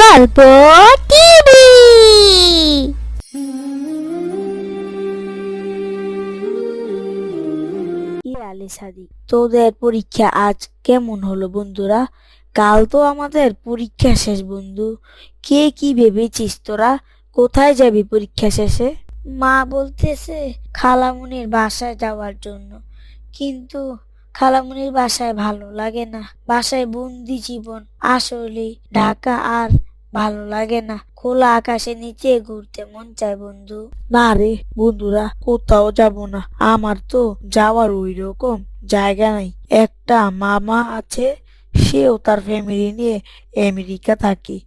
গল্প টিভি। তোদের পরীক্ষা আজ কেমন হলো বন্ধুরা? কাল তো আমাদের পরীক্ষা শেষ বন্ধু। কে কি ভেবেছিস তোরা? কোথায় যাবি পরীক্ষা শেষে? মা বলতেছে, খালামুনির বাসায় যাওয়ার জন্য। কিন্তু খালামুনির বাসায় ভালো লাগে না। বাসায় বন্দি জীবন আসলে ঢাকা আর ভালো লাগে না। খোলা আকাশের নিচে ঘুরতে মন চায় বন্ধু। না রে বন্ধুরা, কোথাও যাব না। আমার তো যাওয়ার ওই রকম জায়গা নাই। একটা মামা আছে, সেও তার ফ্যামিলি নিয়ে আমেরিকা থাকে।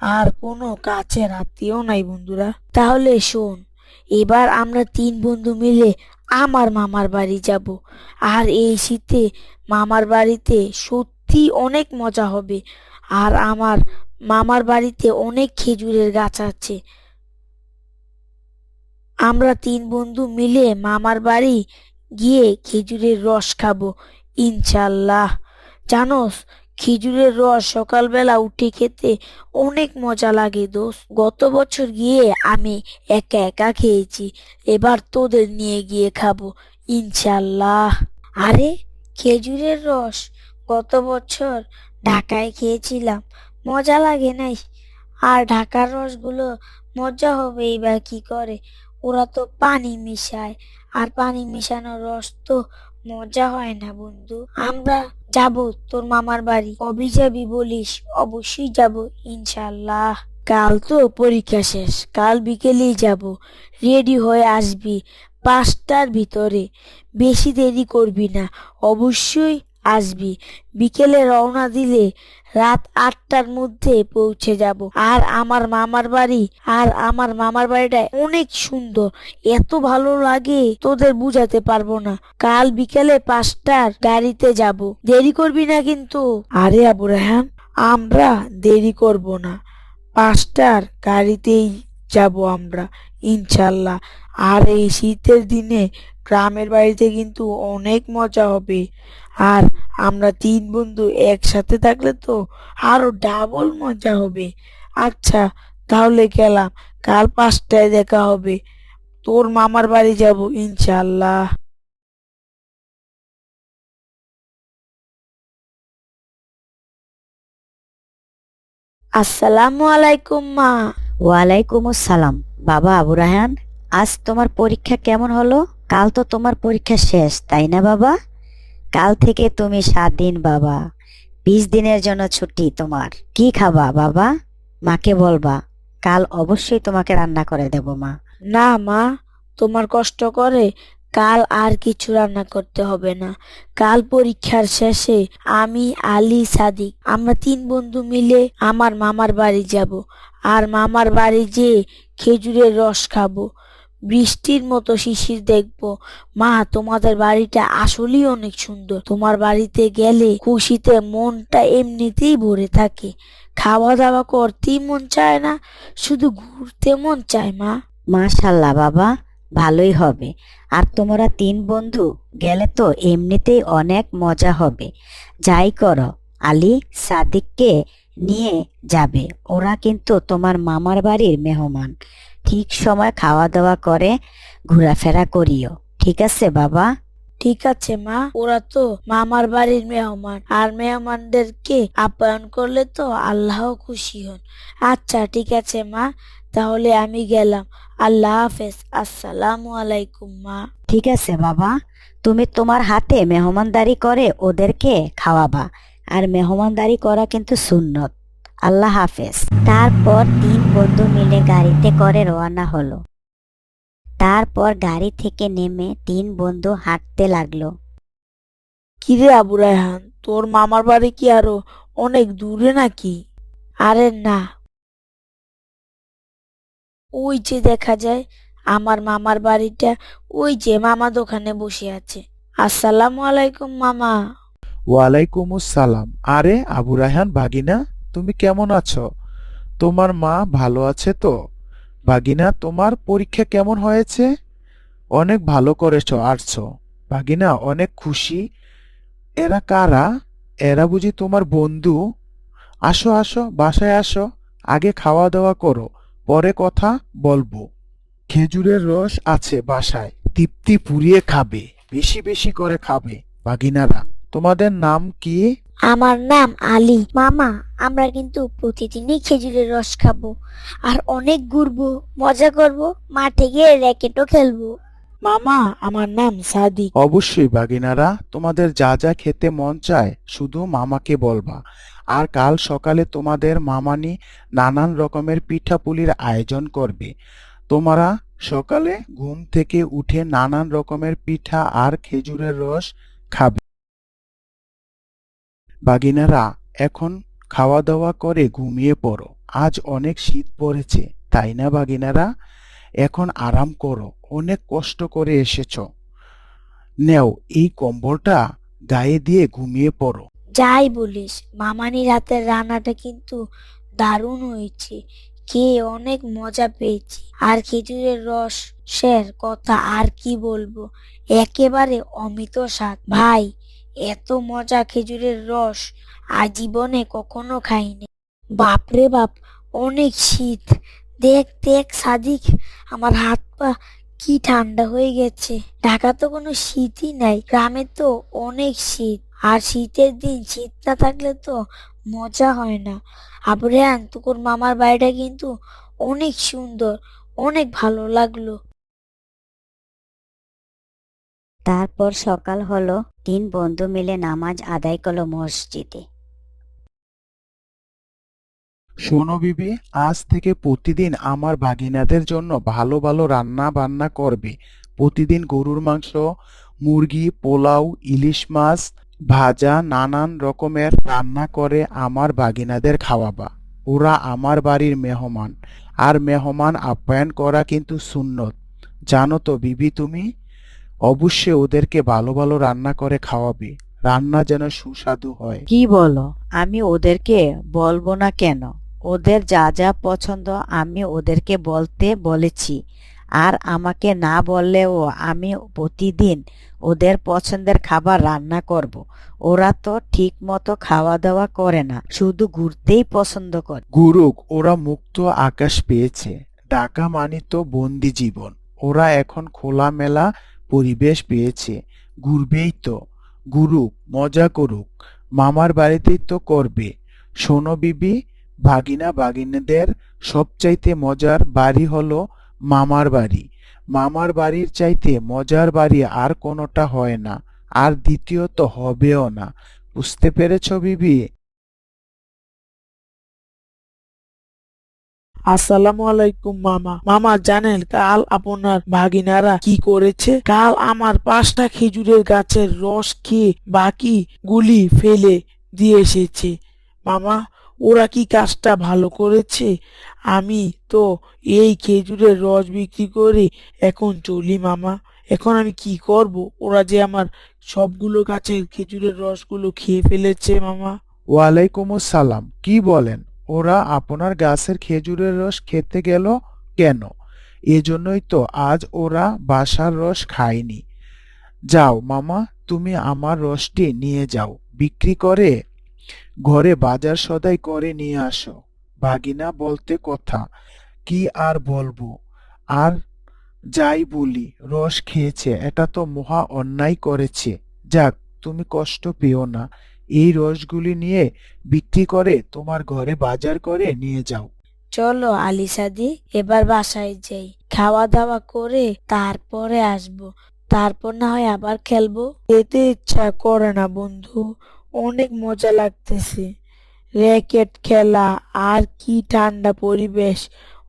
আর কোনো কাছের আত্মীয় নাই বন্ধুরা। তাহলে শোন, এবার আমরা তিন বন্ধু মিলে আমার মামার বাড়ি যাব। আর এই শীতে মামার বাড়িতে সত্যি অনেক মজা হবে। আর আমার মামার বাড়িতে অনেক খেজুরের গাছ আছে। আমরা তিন বন্ধু মিলে মামার বাড়ি গিয়ে খেজুরের রস খাব, ইনশাল্লাহ। জানোস খেজুরের রস সকালবেলা উঠে খেতে অনেক মজা লাগে দোষ গত বছর গিয়ে আমি একা একা খেয়েছি, এবার তোদের নিয়ে গিয়ে খাব, ইনশাল্লাহ। আরে, খেজুরের রস? গত বছর ঢাকায় খেয়েছিলাম, মজা লাগে নাই? আর ঢাকার রসগুলো মজা হবে এবার কি করে? ওরা তো পানি মিশায়, আর পানি মিশানো রস তো মজা হয় না, বন্ধু। আমরা যাব তোর মামার বাড়ি। কবে যাবি বলিস, অবশ্যই যাব ইনশাল্লাহ কাল তো পরীক্ষা শেষ, কাল বিকেলেই যাব। রেডি হয়ে আসবি পাঁচটার ভিতরে। বেশি দেরি করবি না। অবশ্যই আসবি। বিকেলে রওনা দিলে রাত আটটার মধ্যে পৌঁছে যাব। আর আমার মামার বাড়ি, আর আমার মামার বাড়িটা অনেক সুন্দর। এত ভালো লাগে, তোদের বুঝাতে পারব না। কাল বিকেলে পাঁচটার গাড়িতে যাব। দেরি করবি না কিন্তু। আরে আবু রেহান আমরা দেরি করব না। পাঁচটার গাড়িতেই যাব আমরা, ইনশাল্লাহ। আর এই শীতের দিনে গ্রামের বাড়িতে কিন্তু অনেক মজা হবে। আর আমরা তিন বন্ধু একসাথে থাকলে তো আরও ডাবল মজা হবে। আচ্ছা তাহলে গেলাম। কাল পাঁচটায় দেখা হবে। তোর মামার বাড়ি যাব ইনশাল্লাহ আসসালামু আলাইকুম মা। ওয়ালাইকুম আসসালাম। বাবা আবু আজ তোমার পরীক্ষা কেমন হলো? কাল তো তোমার পরীক্ষা শেষ, তাই না বাবা? কাল থেকে তুমি সাত দিন বাবা, বিশ দিনের জন্য ছুটি তোমার। কি খাবা বাবা? মাকে বলবা, কাল অবশ্যই তোমাকে রান্না করে দেব মা। না মা, তোমার কষ্ট করে কাল আর কিছু রান্না করতে হবে না। কাল পরীক্ষার শেষে আমি, আলী, সাদিক, আমরা তিন বন্ধু মিলে আমার মামার বাড়ি যাব। আর মামার বাড়ি যেয়ে খেজুরের রস খাব। বৃষ্টির মতো শিশির দেখব। মা, তোমাদের বাড়িটা আসলেই অনেক সুন্দর। তোমার বাড়িতে গেলে খুশিতে মনটা এমনিতেই ভরে থাকে। খাওয়া দাওয়া করতেই মন চায় না, শুধু ঘুরতে মন চায়, মা। মাশাল্লাহ বাবা, ভালোই হবে। আর তোমরা তিন বন্ধু গেলে তো এমনিতেই অনেক মজা হবে। যাই করো, আলী সাদিককে নিয়ে যাবে। ওরা কিন্তু তোমার মামার বাড়ির মেহমান। ঠিক সময় খাওয়া দাওয়া করে ঘোরাফেরা করিও। ঠিক আছে বাবা? ঠিক আছে মা। ওরা তো মামার বাড়ির মেহমান। আর মেহমানদেরকে আপ্যায়ন করলে তো আল্লাহ খুশি হন। আচ্ছা ঠিক আছে মা। তাহলে আমি গেলাম। আল্লাহ হাফেজ। আসসালামু আলাইকুম মা। ঠিক আছে বাবা। তুমি তোমার হাতে মেহমানদারি করে ওদেরকে খাওয়াবা। আর মেহমানদারি করা কিন্তু সুন্নত। আল্লাহ হাফেজ। তারপর তিন বন্ধু মিলে গাড়িতে করে রওনা হলো। তারপর গাড়ি থেকে নেমে তিন বন্ধু হাঁটতে লাগল। কিরে আবু রায়হান তোর মামার বাড়ি কি আরও অনেক দূরে নাকি? আরে না। ওই যে দেখা যায় আমার মামার বাড়িটা ওই যে মামা দোকানে বসে আছে। আসসালামু আলাইকুম মামা। ওয়ালাইকুম আসসালাম। আরে আবু রায়হান বাগিনা? তুমি কেমন আছো? তোমার মা ভালো আছে তো? বাগিনা তোমার পরীক্ষা কেমন হয়েছে? অনেক ভালো করেছ আসছো বাগিনা অনেক খুশি। এরা কারা? এরা বুঝি তোমার বন্ধু। আসো আসো, বাসায় আসো। আগে খাওয়া দাওয়া করো, পরে কথা বলব। খেজুরের রস আছে বাসায়, তৃপ্তি পুড়িয়ে খাবে, বেশি বেশি করে খাবে বাগিনারা তোমাদের নাম কি? আমার নাম আলী। মামা আমরা কিন্তু প্রতিদিনই খেজুরের রস খাব আর অনেক ঘুরবো মজা করব মাঠে গিয়ে র্যাকেটও খেলব। মামা আমার নাম সাদিক। অবশ্যই বাগিনারা তোমাদের যা যা খেতে মন চায় শুধু মামাকে বলবা। আর কাল সকালে তোমাদের মামানি নানান রকমের পিঠাপুলির আয়োজন করবে। তোমরা সকালে ঘুম থেকে উঠে নানান রকমের পিঠা আর খেজুরের রস খাবে। বাগিনারা, এখন খাওয়া দাওয়া করে ঘুমিয়ে পড়ো। আজ অনেক শীত পড়েছে, তাই না বাগিনারা? এখন আরাম করো, অনেক কষ্ট করে এসেছ। নেও, এই কম্বলটা গায়ে দিয়ে ঘুমিয়ে পড়ো। যাই বলিস মামানির হাতের রান্নাটা কিন্তু দারুণ হয়েছে, খেয়ে অনেক মজা পেয়েছি। আর খেজুরের রস শের কথা আর কি বলব? একেবারে অমিত স্বাদ। ভাই এত মজা খেজুরের রস আজীবনে কখনো খাইনি। বাপরে বাপ, অনেক শীত। দেখ দেখ সাদিক, আমার হাত পা কি ঠান্ডা হয়ে গেছে। ঢাকা তো কোনো শীতই নাই, গ্রামে তো অনেক শীত। আর শীতের দিন শীত না থাকলে তো মজা হয় না। আবরেহান, তোর মামার বাড়িটা কিন্তু অনেক সুন্দর, অনেক ভালো লাগল। তারপর সকাল হলো। তিন বন্ধু মিলে নামাজ আদায় করল মসজিদে। শোনো বিবি, আজ থেকে প্রতিদিন আমার বাগিনাদের জন্য ভালো ভালো রান্না বান্না করবে। প্রতিদিন গরুর মাংস, মুরগি, পোলাও, ইলিশ মাছ, ভাজা, নানান রকমের রান্না করে আমার বাগিনাদের খাওয়াবা। ওরা আমার বাড়ির মেহমান। আর মেহমান আপ্যায়ন করা কিন্তু সুন্নত। জানো তো বিবি তুমি অবশ্যই ওদেরকে ভালো ভালো রান্না করে খাওয়াবে। রান্না যেন সুস্বাদু হয়। কি বলো? আমি ওদেরকে বলব না কেন? ওদের যা যা পছন্দ আমি ওদেরকে বলতে বলেছি। আর আমাকে না বললেও আমি প্রতিদিন ওদের পছন্দের খাবার রান্না করব। ওরা তো ঠিক মতো খাওয়া দাওয়া করে না শুধু ঘুরতেই পছন্দ করে। গুরুক ওরা মুক্ত আকাশ পেয়েছে। ঢাকা মানে তো বন্দি জীবন। ওরা এখন খোলামেলা পরিবেশ পেয়েছে। ঘুরবেই তো গুরুক মজা করুক, মামার বাড়িতেই তো করবে। শোনো বিবি, ভাগিনা ভাগিনাদের সবচাইতে মজার বাড়ি হলো মামার বাড়ি। মামার বাড়ির চাইতে মজার বাড়ি আর কোনোটা হয় না, আর দ্বিতীয়ত হবেও না। বুঝতে পেরেছ বিবি? আসসালামু আলাইকুম, মামা। মামা, জানেন কাল আপনার ভাগিনারা কি করেছে? কাল আমার পাঁচটা খেজুরের গাছের রস খেয়ে বাকি গুলি ফেলে দিয়ে এসেছে। মামা, ওরা কি কাজটা ভালো করেছে? আমি তো এই খেজুরের রস বিক্রি করে এখন চলি, মামা। এখন আমি কি করব? ওরা যে আমার সবগুলো গাছের খেজুরের রসগুলো খেয়ে ফেলেছে, মামা। ওয়ালাইকুম আসসালাম। কি বলেন? ওরা আপনার গাছের খেজুরের রস খেতে গেল কেন? এজন্যই তো আজ ওরা বাসার রস খায়নি। যাও মামা, তুমি আমার রসটি নিয়ে যাও। বিক্রি করে ঘরে বাজার সদাই করে নিয়ে আসো। ভাগিনা বলতে কথা, কি আর বলব? আর যাই বলি, রস খেয়েছে, এটা তো মহা অন্যায় করেছে। যাক, তুমি কষ্ট পেও না। এই রসগুলি নিয়ে বিক্রি করে তোমার ঘরে বাজার করে নিয়ে যাও। চলো আলি সাদি এবার বাসায় যাই। খাওয়া দাওয়া করে তারপরে আসব। তারপর না হয় আবার খেলব। যেতে ইচ্ছা করে না বন্ধু, অনেক মজা লাগতেছে। র্যাকেট খেলা, আর কি ঠান্ডা পরিবেশ।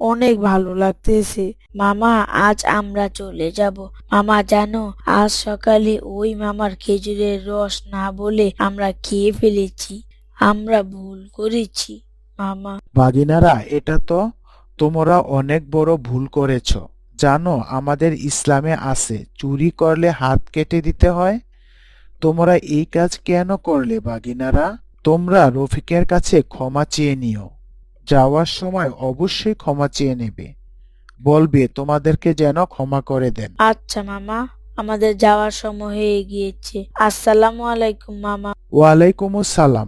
অনেক ভালো লাগতেছে। মামা, আজ আমরা চলে যাব। মামা, জানো, আজ সকালে ওই মামার খেজুরের রস না বলে আমরা খেয়ে ফেলেছি। আমরা ভুল করেছি, মামা। ভাগিনারা এটা তো তোমরা অনেক বড় ভুল করেছ। জানো, আমাদের ইসলামে আছে, চুরি করলে হাত কেটে দিতে হয়। তোমরা এই কাজ কেন করলে বাগিনারা? তোমরা রফিকের কাছে ক্ষমা চেয়ে নিও। যাওয়ার সময় অবশ্যই ক্ষমা চেয়ে নেবে। বলবে তোমাদেরকে যেন ক্ষমা করে দেন। আচ্ছা মামা। আমাদের যাওয়ার সময় হয়ে গিয়েছে। আসসালামু আলাইকুম মামা। ওয়ালাইকুম সালাম